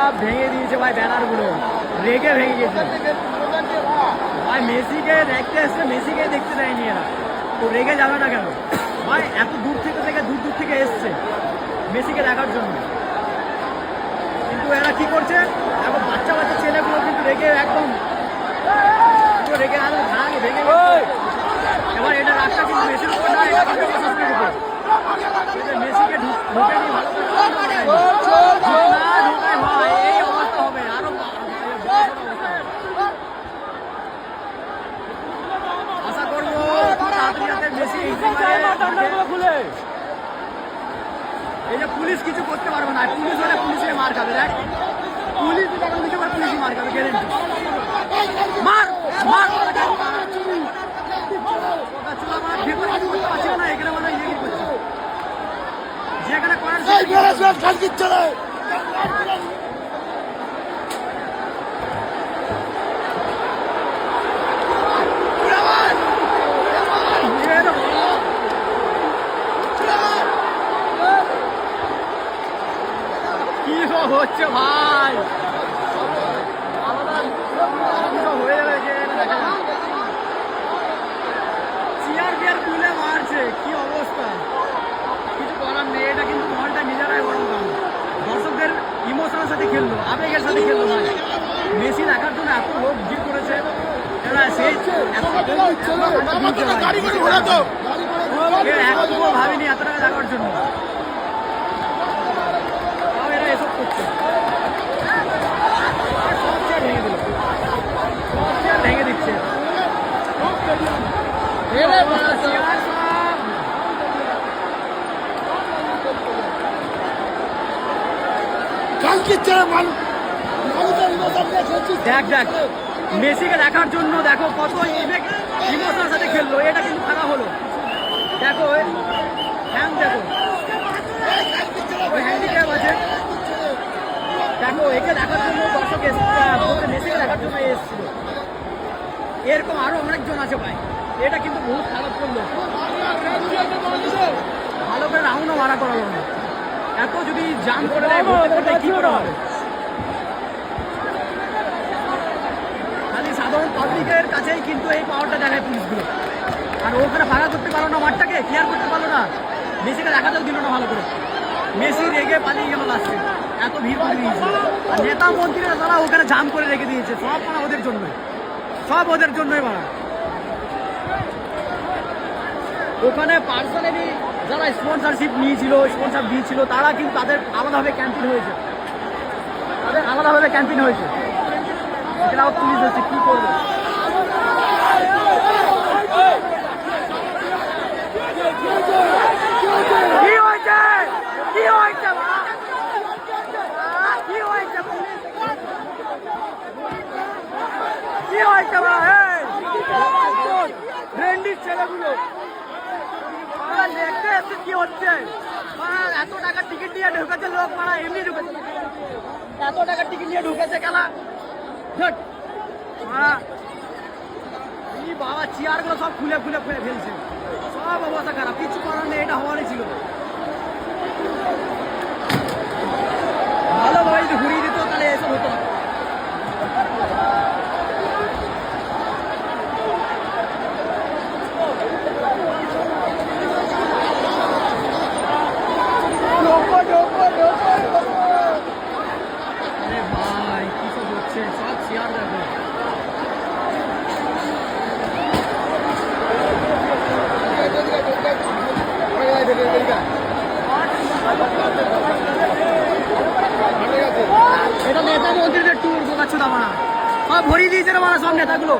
সব ভেঙে দিয়েছে ভাই ব্যানারগুলো। রেগে ভেঙে গেছে। ভাই মেসিকে দেখতে এসছে মেসিকে দেখতে দেয়নি এরা। তো রেগে যাবে না কেন? ভাই এত দূর থেকে থেকে দূর দূর থেকে এসছে মেসিকে দেখার জন্য। কিন্তু এরা কি করছে? এখন বাচ্চা বাচ্চা ছেলেগুলো কিন্তু রেগে একদম। রেগে ভাঙ। এবার এটা রাস্তা কিন্তু মেসির উপর না এটা মেসিকে ঢুক- ঢুকে দিয়ে ভালো করে রাখতে পারে না। না ঢুকায় ভাই এই অবস্থা হবে আরও আশা করব খুব তাড়াতাড়ি যাতে মেসি খুলে এই যে পুলিশ কিছু করতে পারবে না। পুলিশ হলে পুলিশে মার খাবে দেখ। পুলিশ এখন কিছু করে পুলিশই মার খাবে গ্যারেন্টি মার মার যেখানে চুলা কি সব হচ্ছে ভাই? হয়ে। চেয়ার বিয়ার তুলে মারছে কি অবস্থা? কিছু করার নেই এটা কিন্তু মনটা নিজেরাই গরম দর্শকদের ইমোশনের সাথে খেললো আবেগের সাথে খেললো ভাই। মেসি দেখার জন্য এত লোক ভিড় করেছে এরা সেই ভাবিনি এত টাকা দেখার জন্য তাও এরা এসব করছে সব চেয়ার ভেঙে দিচ্ছে দেখ দেখ, মেসিকে দেখার জন্য দেখো কত ইমোশনের সাথে খেললো, এটা কিন্তু খারাপ হলো। দেখো হ্যান্ডিক্যাপ আছে একে দেখার জন্য দর্শক মেসিকে দেখার জন্য এসেছিল। এরকম আরও অনেকজন আছে ভাই। এটা কিন্তু বহুত খারাপ করল। ভালো করে রাউন্ডও মারা করালো না। এত যদি জাম করে দেয়, কি করে হবে? খালি সাধারণ পাবলিকের কাছেই কিন্তু এই পাওয়ারটা দেখায় পুলিশগুলো। আর ওখানে ভাড়া করতে পারল না মাঠটাকে ক্লিয়ার করতে পারল না। মেসিকে দেখাতেও দিল না ভালো করে। মেসি রেগে পালিয়ে গেল লাস্টে এত ভিড় করে দিয়েছে। আর নেতা মন্ত্রীরা তারা ওখানে জাম করে রেখে দিয়েছে। সব মানে ওদের জন্য সব ওদের জন্যই মারা ওখানে পার্সোনালি যারা স্পন্সরশিপ নিয়েছিল স্পন্সর দিয়েছিল, তারা কিন্তু তাদের আলাদাভাবে ক্যাম্পিং হয়েছে। তাদের আলাদাভাবে ক্যাম্পিং হয়েছে। এটাও পুলিশ হচ্ছে কি করবে কি হয়েছে কি হয়েছে মা? কি হয়েছে পুলিশ? কি হয়েছে মা এই ভেন্ডির ছেলেগুলো বাবা, দেখতে হচ্ছে? এত টাকা টিকিট নিয়ে ঢুকেছে লোক মারা এমনি ঢুকেছে। এত টাকা টিকিট নিয়ে ঢুকেছে খেলা। বাবা, এই বাবা চেয়ারগুলো সব খুলে খুলে খুলে ফেলছে। সব অবস্থা খারাপ কিছু করার নেই এটা হওয়ারই ছিল ভালোভাবে যদি ঘুরিয়ে দিত তাহলে এসব হতো না আরে ভাই কি সব হচ্ছে সব চেয়ার দেখো এটা নেতা মন্ত্রীদের ট্যুর বোকাচ্ছ দামানা সব ভরিয়ে দিয়েছে রে মারা সব নেতাগুলো।